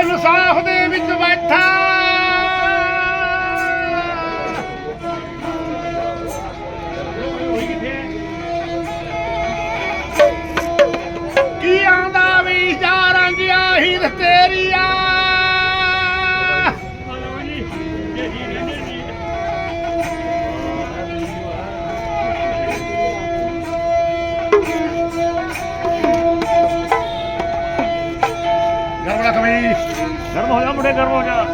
ਆਦੀ ਦੇ ਵਿੱਚ ਬੈਠਾ। ਕੀ ਆਂਦਾ ਵੀ ਜਾ ਰਾਂਝਿਆ ਹੀਰ ਤੇਰੀ ਆ ਗਰਮ ਹੋ ਜਾ ਮੁੰਡੇ, ਗਰਮ ਹੋ ਜਾ।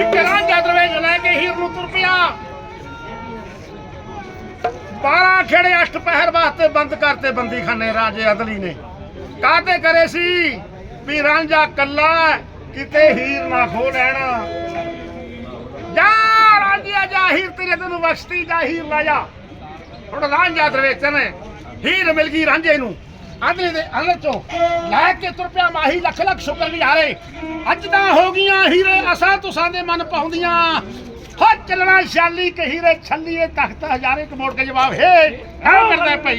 ਇੱਕ ਰਾਂਝਾ ਦਰਵੇਸ਼ ਕੇ ਹੀਰ ਨੂੰ ਤੁਰ ਪਿਆ। 12 ਖੇੜੇ ਅਸ਼ਟ ਪਹਿਰ ਵਾਸਤੇ ਬੰਦ ਕਰਤੇ ਬੰਦੀਖਾਨੇ ਰਾਜੇ ਅਦਲੀ ਨੇ। ਕਾਹਤੇ ਕਰੇ ਸੀ ਵੀ ਰਾਂਝਾ ਕੱਲਾ ਕਿਤੇ ਹੀਰ ਨਾ ਖੋ ਲੈਣਾ। ਜਾ ਰਾਂਝਿਆ, ਜਾ ਹੀਰ, ਤੇਰੇ ਤੈਨੂੰ ਬਖਸ਼ਤੀ ਜਾ ਹੀਰ ਲੈ ਜਾ। ਹੁਣ ਰਾਂਝਾ ਦਰਵੇਸ਼ ਨੇ, ਹੀਰ ਮਿਲ ਨੂੰ। ਅਦਲੀ ਦੇ ਅਲੇ ਚੋਂ ਲੈ ਕੇ ਤੁਰ ਪਿਆ ਮਾਹੀ, ਲੱਖ ਲੱਖ ਸ਼ੁਕਰ ਗੁਜ਼ਾਰੇ। ਅੱਜ ਤਾਂ ਹੋ ਗਈਆਂ ਹੀਰੇ ਅਸਾਂ ਤੁਸਾਂ ਦੇ ਮਨ ਪਾਉਂਦੀਆਂ। ਹੋ ਚੱਲਣਾ ਸ਼ਾਲੀ ਕਿ ਛੱਲੀਏ ਤਖਤ ਹਜ਼ਾਰੇ ਕ ਮੋੜ ਕੇ ਜਵਾਬ, ਹੈ ਹਾਂ ਕਰਦਾ ਭਈ।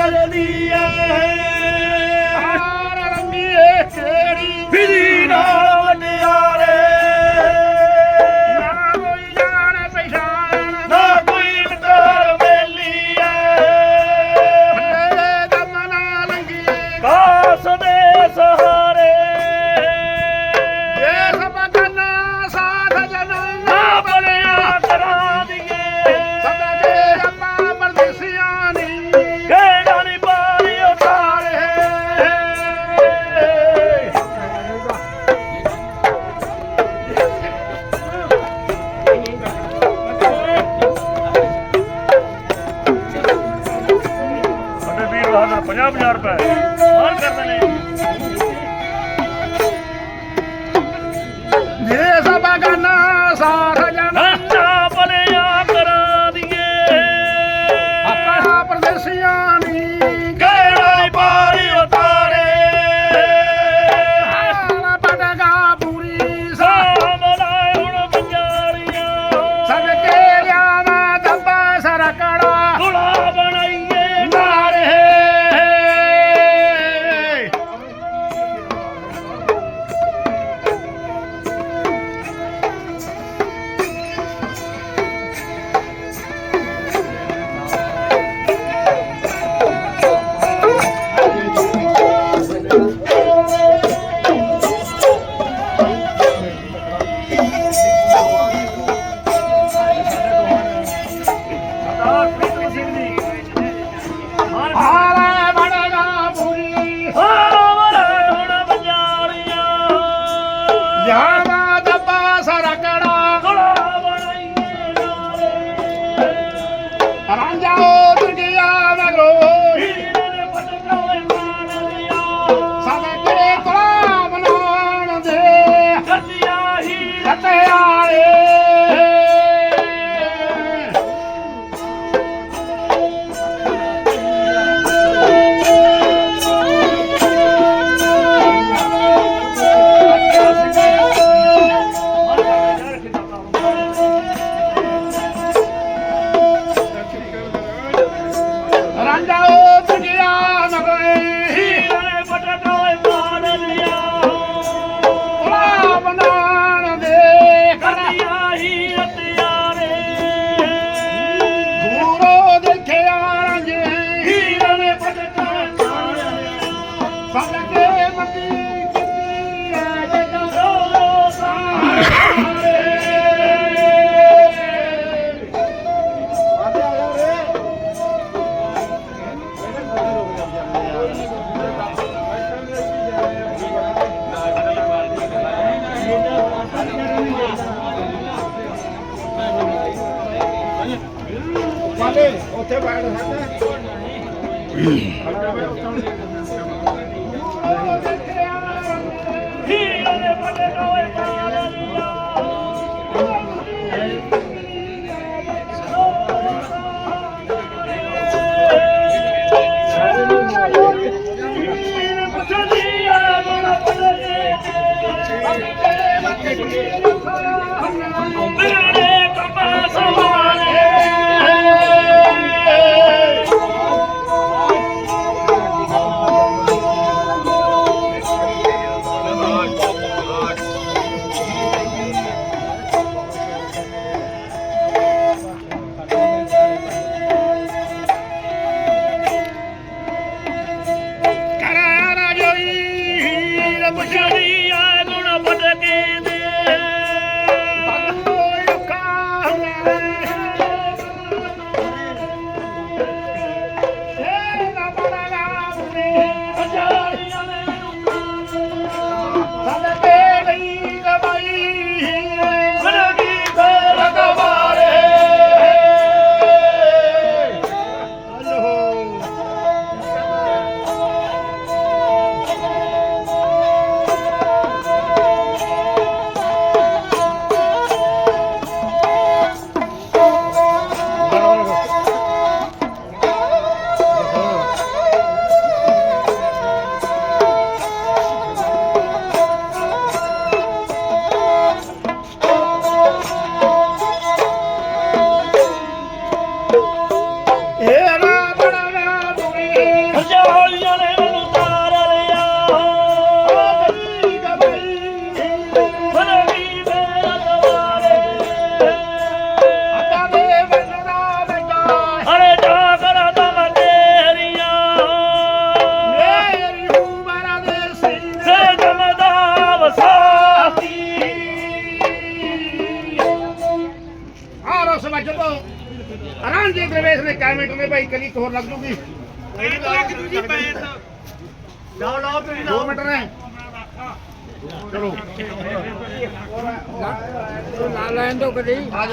ਪੱਟੀ ਵੱਜਦੀ ਐ।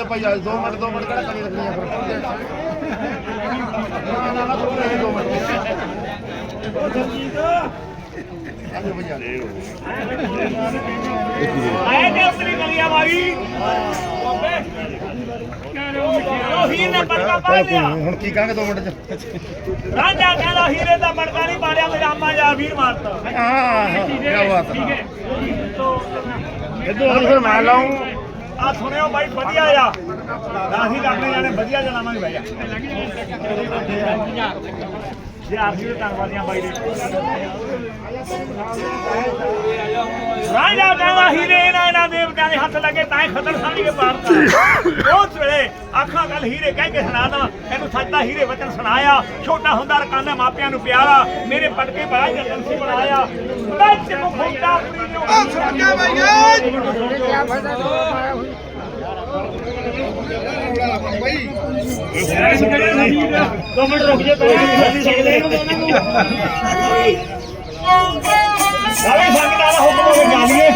ਭਾਈ ਆ 2 ਮਿੰਟ 2 ਮਿੰਟ ਕਿਹੜਾ ਕਰੀ ਰੱਖਣੀ ਆ ਫਿਰ? ਨਾ ਨਾ ਨਾ ਤੂੰ ਨਹੀਂ 2 ਮਿੰਟ। ਆ ਜਾ ਭਾਈ ਆ ਆਏ ਤੇ ਆਪਣੀ ਗਲੀਆਂ ਉਹ ਪਾ ਲਿਆ। ਹੁਣ ਕੀ ਕਹਾਂਗੇ 2 ਮਿੰਟ ਚ? ਰਾਂਝਾ ਕਹਿੰਦਾ ਹੀਰੇ ਦਾ ਪੜਕਾ ਨਹੀਂ ਪਾੜਿਆ ਮੇਰਾ ਅੰਮਾ ਜਾ ਵੀਰ ਮਾਰਤਾ। ਹਾਂ ਕੀ ਬਾਤ ਹੈ। ਇਦੋਂ ਫਿਰ ਮੈਂ ਲਾਉਂ ਆ ਸੁਣਿਓ ਬਾਈ, ਵਧੀਆ ਆ। ਦਾਹੀ ਰੱਖਣੇ ਜਾਣੇ, ਵਧੀਆ ਜਨਾਵਾਂਗੇ ਬਈ ਜੇ। ਆਰਜੀ ਦੇ ਧੰਨਵਾਦੀਆਂ ਬਾਈ ਦੇ ਰਾਜਾ ਕਹਿੰਦਾ ਹੀਰੇ ਇਹਨਾਂ ਇਹਨਾਂ ਦੇਵਤਿਆਂ ਦੇ ਹੱਥ ਲੱਗੇ, ਤਾਂ ਹੀ ਖਤਰ ਸਮਝ ਕੇ ਮਾਰਤਾ ਉਸ ਵੇਲੇ ਆਖਾਂ ਗੱਲ ਹੀਰੇ ਕਹਿ ਕੇ ਸੁਣਾਦਾ ਇਹਨੂੰ ਸੱਚਦਾ ਹੀਰੇ ਵਚਨ ਸੁਣਾਇਆ। ਛੋਟਾ ਹੁੰਦਾ ਰਕਾਨਾ ਮਾਪਿਆਂ ਨੂੰ ਪਿਆਰਾ, ਮੇਰੇ ਪਟਕੇ ਬਾਹਰ ਜਤਨ ਸੀ ਬਣਾਇਆ। ਵਿੱਚ ਮੁਖੋਟਾ ਆਪਣੀ ਨੂੰ ਕਿਆ ਫਾਇਦਾ ਦੋ ਮਾਇਆ ਹੋਈ ਦੋ ਮਿੰਟ ਰੁਕ ਜਾ ਪਹਿਲਾਂ ਸਕਦੇ ਸਾਰੇ ਸੰਗਤ ਵਾਲਾ ਹੁਕਮ ਹੋ। ਕੇ ਜਾਣੀਏ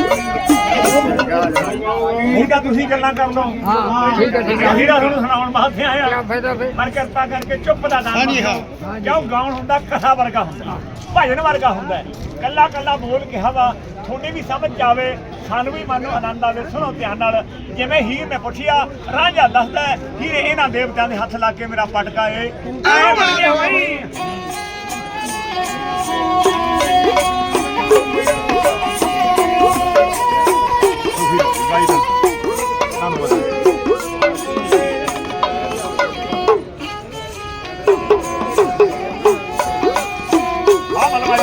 ਨਹੀਂ ਤਾਂ ਤੁਸੀਂ ਗੱਲਾਂ ਕਰ ਲਓ ਹਾਂ ਠੀਕ ਹੈ ਠੀਕ ਹੈ। ਅਸੀਂ ਤੁਹਾਨੂੰ ਸੁਣਾਉਣ ਵਾਸਤੇ ਆਇਆ ਪਰ ਕਿਰਪਾ ਕਰਕੇ ਚੁੱਪ ਦਾ ਦਾਨ ਹਾਂਜੀ ਹਾਂ। ਕਿਉਂ? ਗਾਉਣ ਹੁੰਦਾ ਕਥਾ ਵਰਗਾ ਹੁੰਦਾ। ਭਜਨ ਵਰਗਾ ਹੁੰਦਾ ਹੈ। ਕੱਲਾ ਕੱਲਾ ਬੋਲ ਕੇ ਹਵਾ ਤੁਹਾਡੀ ਵੀ ਸਮਝ ਜਾਵੇ ਸਾਨੂੰ ਵੀ ਮਨ ਨੂੰ ਆਨੰਦ ਆਵੇ। ਸੁਣੋ ਧਿਆਨ ਨਾਲ ਜਿਵੇਂ ਹੀਰ ਨੇ ਪੁੱਛਿਆ ਰਾਂਝਾ ਦੱਸਦਾ ਹੈ, ਹੀਰੇ ਇਹਨਾਂ ਦੇਵਤਿਆਂ ਦੇ ਹੱਥ ਲਾ ਕੇ ਮੇਰਾ ਪਟਕਾ ਏ। ਐ ਬਣ ਗਿਆ ਬਈ। ਆ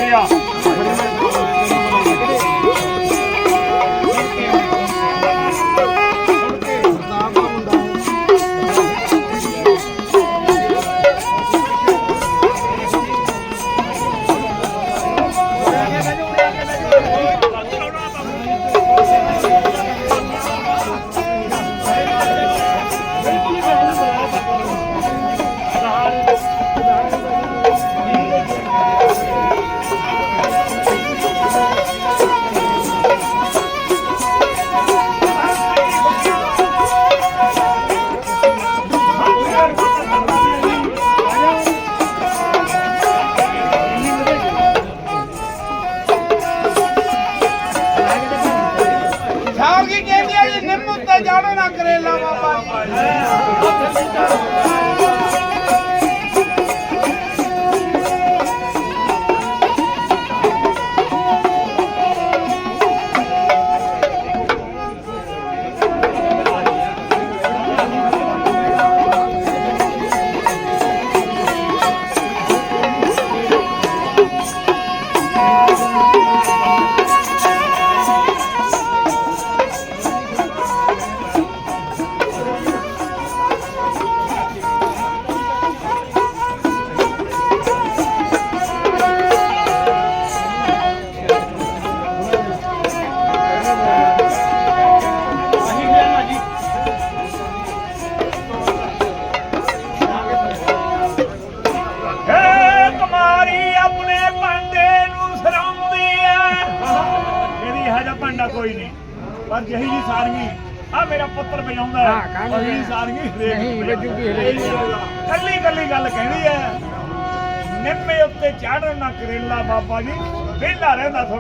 哎呀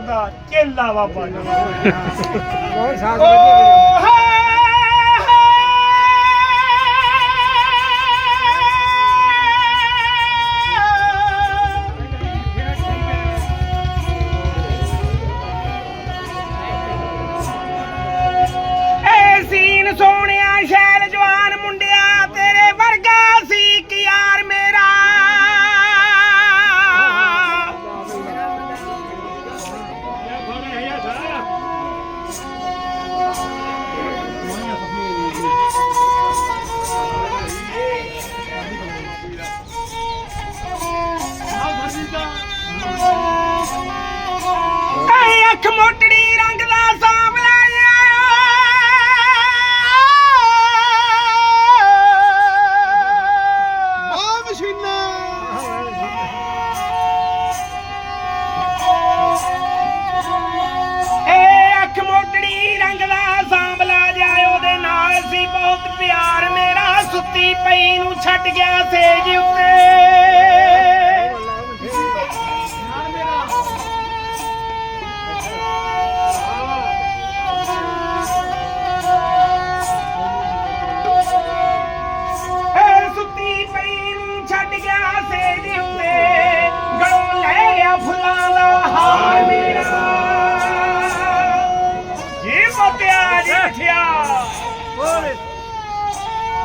ਤੁਹਾਡਾ ਚੇਲਾ ਬਾਬਾ ਜੀ। ਬਹੁਤ ਸਾਥ ਵਧੀਆ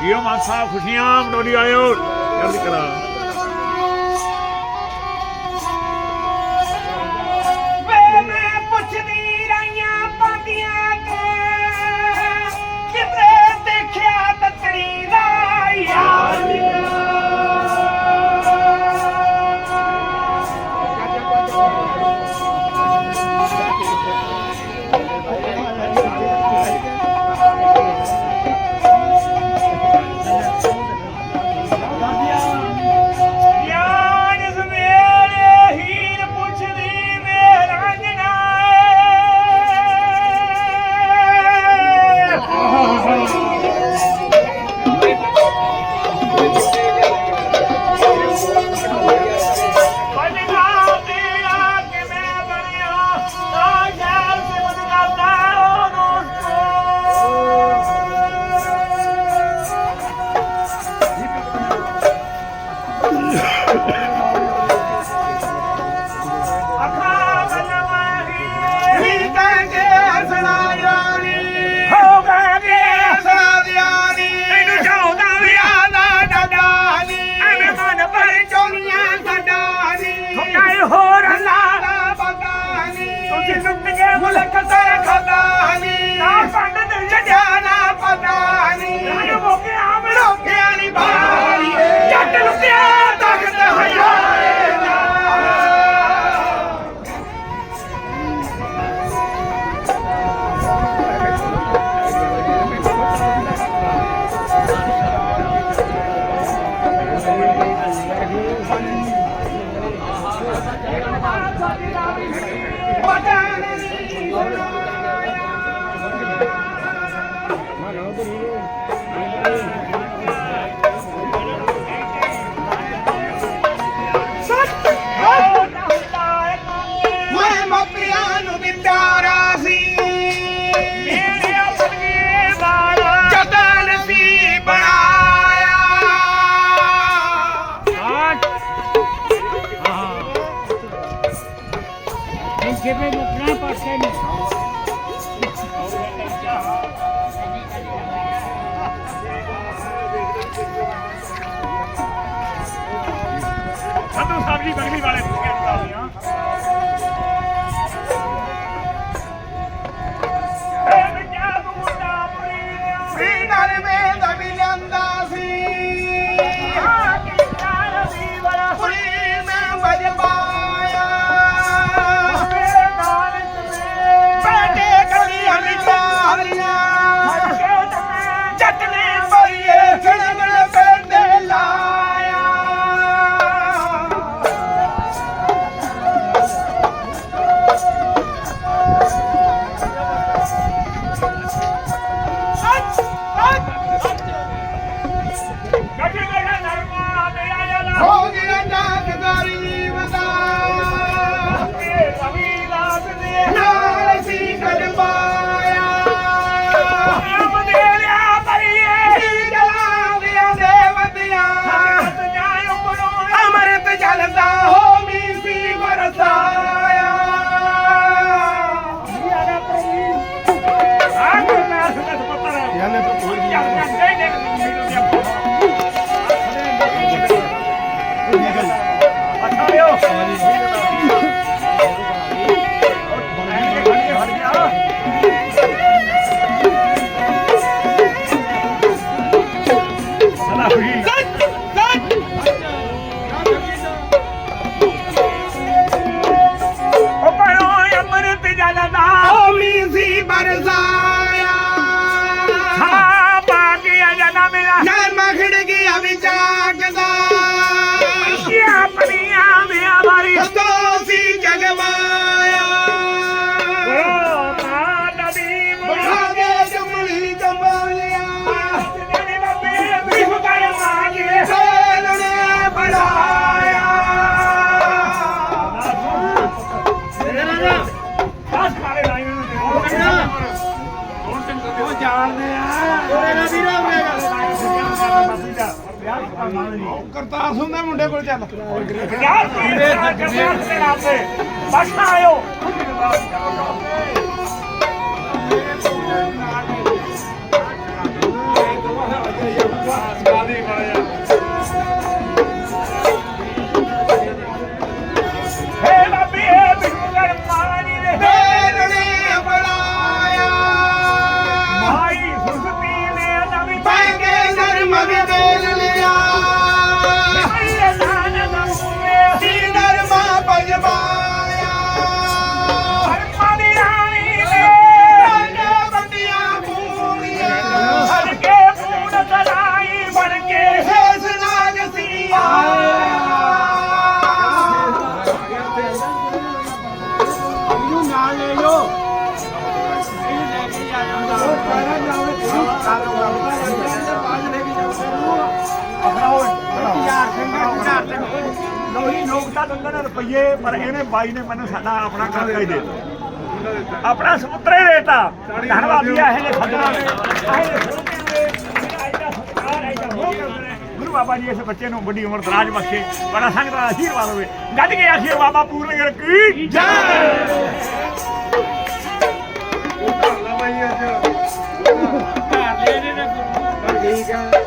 ਜੀਓ ਮਾਨ ਸਾਹਿਬ ਖੁਸ਼ੀਆਂ ਮਟੋਲੀ ਆਇਓ ਯਾਦ ਕਰਾ। ਬਗਲੀ ਬਗਲੀ ਵਾਲੇ ਮੁੰਡੇ ਕੋਲ ਚੱਲ। ਯਾਰ ਕੀ ਕਰਨਾ ਤੇ। ਬਸ ਆਇਓ। ਰੁਪਈਏ ਪਰ ਇਹਨੇ ਬਾਈ ਨੇ ਮੈਨੂੰ ਸਾਡਾ ਆਪਣਾ ਕਰਜ਼ਾ ਹੀ ਦੇ ਦਿੱਤਾ। ਆਪਣਾ ਸਮੁੰਦਰ ਹੀ ਦੇਤਾ। ਧੰਨਵਾਦ ਜੀ ਇਹ ਨੇ ਗੁਰੂ ਬਾਬਾ ਜੀ ਇਸ ਬੱਚੇ ਨੂੰ ਵੱਡੀ ਉਮਰ ਦਰਾਜ ਬਖਸ਼ੇ। ਬੜਾ ਸੰਗਤ ਦਾ ਆਸ਼ੀਰਵਾਦ ਹੋਵੇ। ਗੱਜ ਕੇ ਆਖੀਏ ਬਾਬਾ ਪੂਰਨ ਗਰ ਕੀ ਜੈ। ਇਹਨੇ ਨਾ ਬਾਬਾ